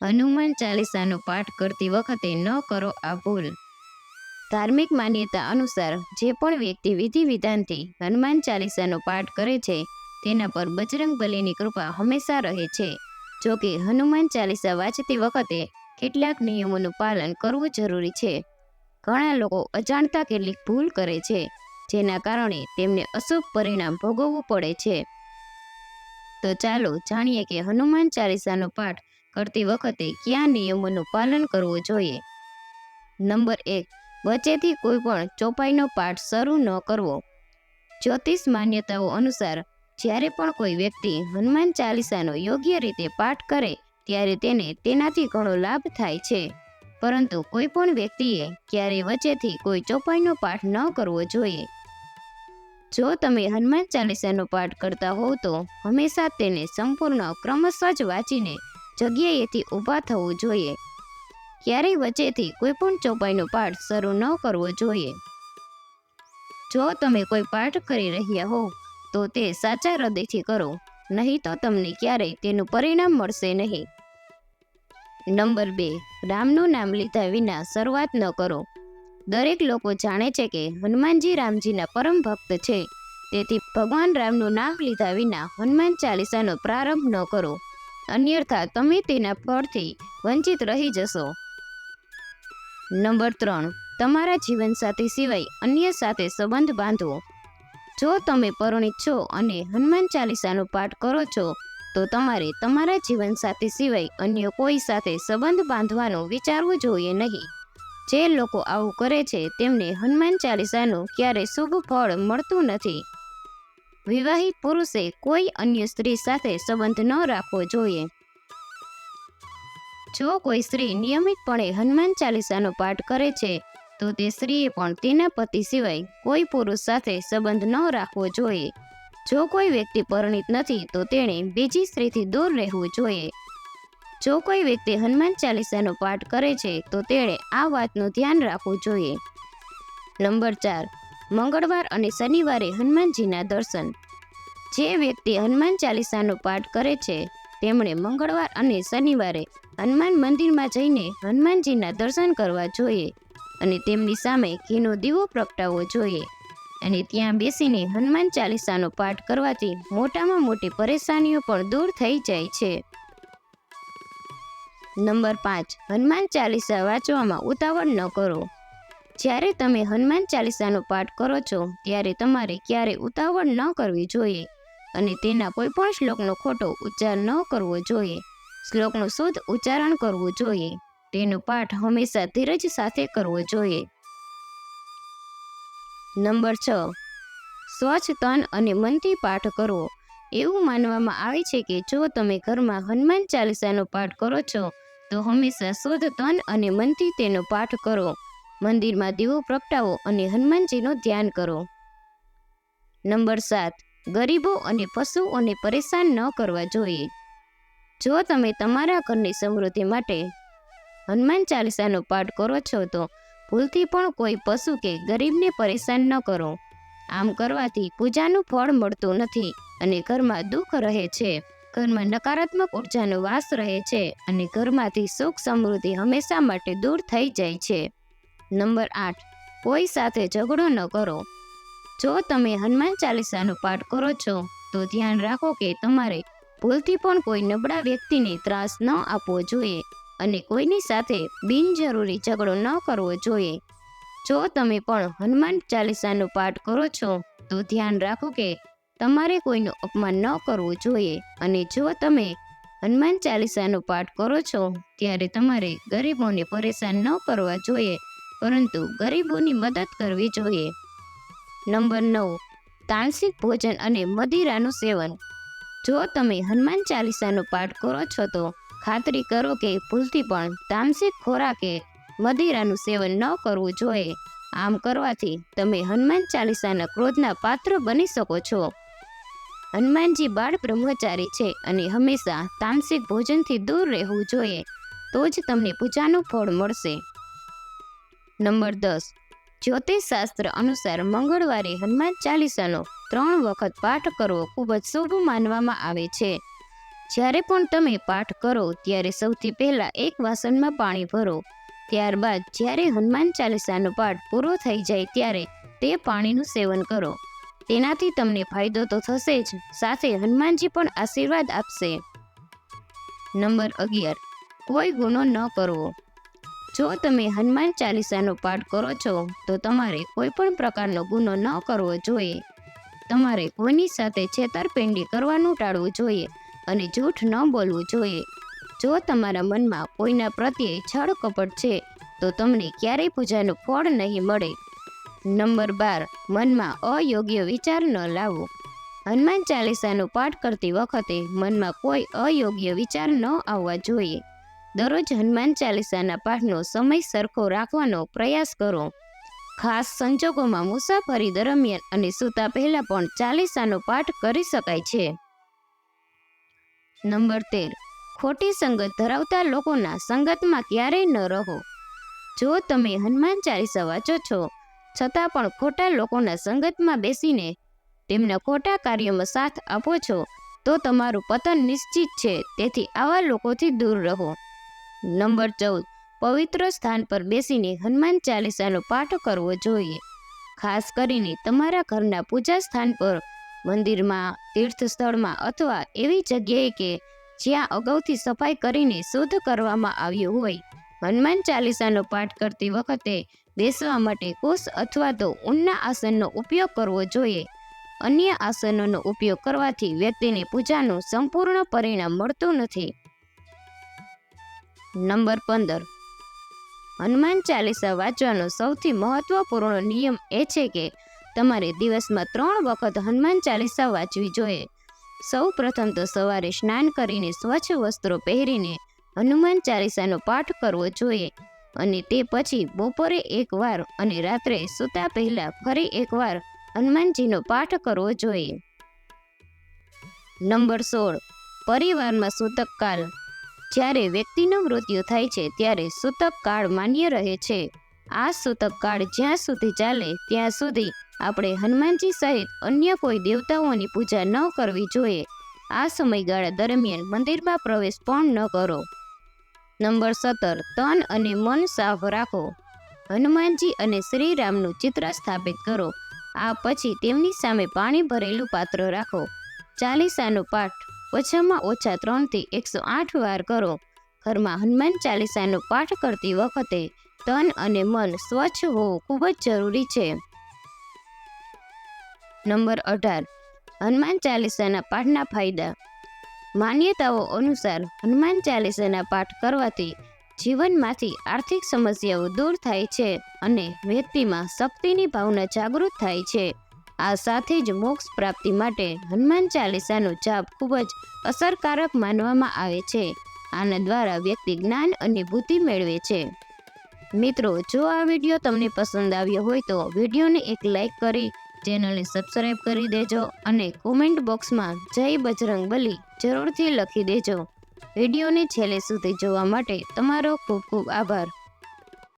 હનુમાન ચાલીસાનો પાઠ કરતી વખતે ન કરો આ ભૂલ. ધાર્મિક માન્યતા અનુસાર જે પણ વ્યક્તિ વિધિ વિધાનથી હનુમાન ચાલીસાનો પાઠ કરે છે, તેના પર બજરંગ બલીની કૃપા હંમેશા રહે છે. જો કે હનુમાન ચાલીસા વાંચતી વખતે કેટલાક નિયમોનું પાલન કરવું જરૂરી છે. ઘણા લોકો અજાણતા કેટલીક ભૂલ કરે છે, જેના કારણે તેમને અશુભ પરિણામ ભોગવવું પડે છે. તો ચાલો જાણીએ કે હનુમાન ચાલીસાનો પાઠ કરતી વખતે કયા નિયમોનું પાલન કરવું જોઈએ? નંબર એક, વચ્ચેથી કોઈ પણ ચોપાઈનો પાઠ શરૂ ન કરવો. જ્યોતિષ માન્યતાઓ અનુસાર, જ્યારે પણ કોઈ વ્યક્તિ હનુમાન ચાલીસાનો યોગ્ય રીતે પાઠ કરે, ત્યારે તેને તેનાથી ઘણો લાભ થાય છે. પરંતુ કોઈ પણ વ્યક્તિએ ક્યારેય વચ્ચેથી કોઈ ચોપાઈનો પાઠ ન કરવો જોઈએ. જો તમે હનુમાન ચાલીસાનો પાઠ કરતા હોવ તો હંમેશા તેને સંપૂર્ણ ક્રમશઃ જ વાંચીને જગ્યાએથી ઊભા થવું જોઈએ. ક્યારેય વચ્ચેથી કોઈ પણ ચોપાઈનો પાઠ શરૂ ન કરવો જોઈએ. જો તમે કોઈ પાઠ કરી રહ્યા હો, તો તે સાચા હૃદયથી કરો, નહીં તો તમને ક્યારેય તેનું પરિણામ મળશે નહીં. નંબર બે, રામનું નામ લીધા વિના શરૂઆત ન કરો. દરેક લોકો જાણે છે કે હનુમાનજી રામજીના પરમ ભક્ત છે. તેથી ભગવાન રામનું નામ લીધા વિના હનુમાન ચાલીસાનો પ્રારંભ ન કરો. અન્યથા તમે તેના ફળથી વંચિત રહી જશો. નંબર ત્રણ. તમારા જીવનસાથી સિવાય અન્ય સાથે સંબંધ બાંધવો. જો તમે પરણિત છો અને હનુમાન ચાલીસાનો પાઠ કરો છો, તો તમારે તમારા જીવનસાથી સિવાય અન્ય કોઈ સાથે સંબંધ બાંધવાનું વિચારવું જોઈએ નહીં. જે લોકો આવું કરે છે, તેમને હનુમાન ચાલીસાનું ક્યારેય શુભ ફળ મળતું નથી. વિવાહિત પુરુષે કોઈ અન્ય સ્ત્રી સાથે સંબંધ ન રાખવો જોઈએ. જો કોઈ સ્ત્રી નિયમિતપણે હનુમાન ચાલીસાનો પાઠ કરે છે, તો તે સ્ત્રીએ પણ તેના પતિ સિવાય કોઈ પુરુષ સાથે સંબંધ ન રાખવો જોઈએ. જો કોઈ વ્યક્તિ પરિણિત નથી, તો તેણે બીજી સ્ત્રીથી દૂર રહેવું જોઈએ. જો કોઈ વ્યક્તિ હનુમાન ચાલીસાનો પાઠ કરે છે, તો તેણે આ વાતનું ધ્યાન રાખવું જોઈએ. નંબર ચાર. મંગળવાર અને શનિવારે હનુમાનજીના દર્શન. જે વ્યક્તિ હનુમાન ચાલીસાનો પાઠ કરે છે, તેમણે મંગળવાર અને શનિવારે હનુમાન મંદિરમાં જઈને હનુમાનજીના દર્શન કરવા જોઈએ અને તેમની સામે ઘીનો દીવો પ્રગટાવવો જોઈએ. અને ત્યાં બેસીને હનુમાન ચાલીસાનો પાઠ કરવાથી મોટામાં મોટી પરેશાનીઓ પણ દૂર થઈ જાય છે. નંબર પાંચ. હનુમાન ચાલીસા વાંચવામાં ઉતાવળ ન કરો. જ્યારે તમે હનુમાન ચાલીસાનો પાઠ કરો છો, ત્યારે તમારે ક્યારે ઉતાવળ ન કરવી જોઈએ અને તેના કોઈ પણ શ્લોકનો ખોટો ઉચ્ચાર ન કરવો જોઈએ. શ્લોકનું શુદ્ધ ઉચ્ચારણ કરવું જોઈએ. તેનો પાઠ હંમેશા ધીરજ સાથે કરવો જોઈએ. નંબર છ. સ્વચ્છ તન અને મનથી પાઠ કરવો એવું માનવામાં આવે છે કે જો તમે ઘરમાં હનુમાન ચાલીસાનો પાઠ કરો છો, તો હંમેશા શુદ્ધ તન અને મનથી તેનો પાઠ કરો. મંદિરમાં દીવો પ્રગટાવો અને હનુમાનજીનું ધ્યાન કરો. નંબર સાત, ગરીબો અને પશુઓને પરેશાન ન કરવા જોઈએ. જો તમે તમારા ઘરની સમૃદ્ધિ માટે હનુમાન ચાલીસાનો પાઠ કરો છો, તો ભૂલથી પણ કોઈ પશુ કે ગરીબને પરેશાન ન કરો. આમ કરવાથી પૂજાનું ફળ મળતું નથી અને ઘરમાં દુઃખ રહે છે. ઘરમાં નકારાત્મક ઉર્જાનો વાસ રહે છે અને ઘરમાંથી સુખ સમૃદ્ધિ હંમેશા માટે દૂર થઈ જાય છે. નંબર આઠ. કોઈ સાથે ઝઘડો ન કરો. જો તમે હનુમાન ચાલીસાનો પાઠ કરો છો, તો ધ્યાન રાખો કે તમારે ભૂલથી પણ કોઈ નબળા વ્યક્તિને ત્રાસ ન આપવો જોઈએ અને કોઈની સાથે બિનજરૂરી ઝઘડો ન કરવો જોઈએ. જો તમે પણ હનુમાન ચાલીસાનો પાઠ કરો છો, તો ધ્યાન રાખો કે તમારે કોઈનું અપમાન ન કરવું જોઈએ અને જો તમે હનુમાન ચાલીસાનો પાઠ કરો છો, ત્યારે તમારે ગરીબોને પરેશાન ન કરવા જોઈએ પરંતુ ગરીબોની મદદ કરવી જોઈએ. નંબર નવ તાંસિક ભોજન અને મદિરાનું સેવન. જો તમે હનુમાન ચાલીસાનો પાઠ કરો છો તો ખાતરી કરો કે ભૂલથી પણ તામસિક ખોરાકે મદિરાનું સેવન ન કરવું જોઈએ. આમ કરવાથી તમે હનુમાન ચાલીસાના ક્રોધના પાત્ર બની શકો છો. હનુમાનજી બાળ બ્રહ્મચારી છે અને હંમેશા તામસિક ભોજનથી દૂર રહેવું જોઈએ. તો જ તમને પૂજાનું ફળ મળશે. નંબર દસ. જ્યોતિષશાસ્ત્ર અનુસાર મંગળવારે હનુમાન ચાલીસાનો ત્રણ વખત પાઠ કરવો ખૂબ જ શુભ માનવામાં આવે છે. જ્યારે પણ તમે પાઠ કરો ત્યારે સૌથી પહેલાં એક વાસણમાં પાણી ભરો. ત્યારબાદ જ્યારે હનુમાન ચાલીસાનો પાઠ પૂરો થઈ જાય ત્યારે તે પાણીનું સેવન કરો. તેનાથી તમને ફાયદો તો થશે જ, સાથે હનુમાનજી પણ આશીર્વાદ આપશે. નંબર અગિયાર. કોઈ ગુનો ન કરવો. જો તમે હનુમાન ચાલીસાનો પાઠ કરો છો, તો તમારે કોઈ પણ પ્રકારનો ગુનો ન કરવો જોઈએ. તમારે કોઈની સાથે છેતરપિંડી કરવાનું ટાળવું જોઈએ અને જૂઠ ન બોલવું જોઈએ. જો તમારા મનમાં કોઈના પ્રત્યે છળ કપટ છે, તો તમને ક્યારેય પૂજાનું ફળ નહીં મળે. નંબર બાર, મનમાં અયોગ્ય વિચાર ન લાવો. હનુમાન ચાલીસાનો પાઠ કરતી વખતે મનમાં કોઈ અયોગ્ય વિચાર ન આવવા જોઈએ. દરરોજ હનુમાન ચાલીસાના પાઠનો સમય સરખો રાખવાનો પ્રયાસ કરો. ખાસ સંજોગોમાં મુસાફરી દરમિયાન અને સૂતા પહેલા પણ ચાલીસાનો પાઠ કરી શકાય છે. નંબર તેર. ખોટી સંગત ધરાવતા લોકોના સંગતમાં ક્યારેય ન રહો. જો તમે હનુમાન ચાલીસા વાંચો છો, છતાં પણ ખોટા લોકોના સંગતમાં બેસીને તેમના ખોટા કાર્યોમાં સાથ આપો છો, તો તમારું પતન નિશ્ચિત છે, તેથી આવા લોકોથી દૂર રહો. નંબર ચૌદ. પવિત્ર સ્થાન પર બેસીને હનુમાન ચાલીસાનો પાઠ કરવો જોઈએ. ખાસ કરીને તમારા ઘરના પૂજા સ્થાન પર, મંદિરમાં તીર્થ સ્થળમાં અથવા એવી જગ્યાએ કે જ્યાં અગાઉથી સફાઈ કરીને શુદ્ધ કરવામાં આવ્યું હોય. હનુમાન ચાલીસાનો પાઠ કરતી વખતે બેસવા માટે કુશ અથવા તો ઊનના આસનનો ઉપયોગ કરવો જોઈએ. અન્ય આસનોનો ઉપયોગ કરવાથી વ્યક્તિને પૂજાનું સંપૂર્ણ પરિણામ મળતું નથી. નંબર પંદર. હનુમાન ચાલીસા વાંચવાનો સૌથી મહત્વપૂર્ણ નિયમ એ છે કે તમારે દિવસમાં ત્રણ વખત હનુમાન ચાલીસા વાંચવી જોઈએ. સૌ પ્રથમ તો સવારે સ્નાન કરીને સ્વચ્છ વસ્ત્રો પહેરીને હનુમાન ચાલીસાનો પાઠ કરવો જોઈએ અને તે પછી બપોરે એકવાર અને રાત્રે સૂતા પહેલા ફરી એકવાર હનુમાનજીનો પાઠ કરવો જોઈએ. નંબર સોળ. પરિવારમાં સૂતક કાળ જ્યારે વ્યક્તિનું મૃત્યુ થાય છે ત્યારે સૂતક કાળ માન્ય રહે છે. આ સૂતક કાળ જ્યાં સુધી ચાલે ત્યાં સુધી આપણે હનુમાનજી સહિત અન્ય કોઈ દેવતાઓની પૂજા ન કરવી જોઈએ. આ સમયગાળા દરમિયાન મંદિરમાં પ્રવેશ પણ ન કરો. નંબર સત્તર, તન અને મન સાફ રાખો. હનુમાનજી અને શ્રીરામનું ચિત્ર સ્થાપિત કરો. આ પછી તેમની સામે પાણી ભરેલું પાત્ર રાખો. ચાલીસાનો પાઠ ઓછામાં ઓછા ત્રણથી એકસો આઠ વાર કરો. ઘરમાં હનુમાન ચાલીસાનો પાઠ કરતી વખતે તન અને મન સ્વચ્છ હોવું ખૂબ જ જરૂરી છે. નંબર અઢાર. હનુમાન ચાલીસાના પાઠના ફાયદા. માન્યતાઓ અનુસાર હનુમાન ચાલીસાના પાઠ કરવાથી જીવનમાંથી આર્થિક સમસ્યાઓ દૂર થાય છે અને વ્યક્તિમાં શક્તિની ભાવના જાગૃત થાય છે. આ સાથે જ મોક્ષ પ્રાપ્તિ માટે હનુમાન ચાલીસાનો જાપ ખૂબ જ અસરકારક માનવામાં આવે છે. આના દ્વારા વ્યક્તિ જ્ઞાન અને બુદ્ધિ મેળવે છે. મિત્રો, જો આ વીડિયો તમને પસંદ આવ્યો હોય તો વિડીયોને એક લાઈક કરી, ચેનલને સબસ્ક્રાઈબ કરી દેજો અને કોમેન્ટ બોક્સમાં જય બજરંગ બલી જરૂરથી લખી દેજો. વિડીયોને છેલ્લે સુધી જોવા માટે તમારો ખૂબ ખૂબ આભાર.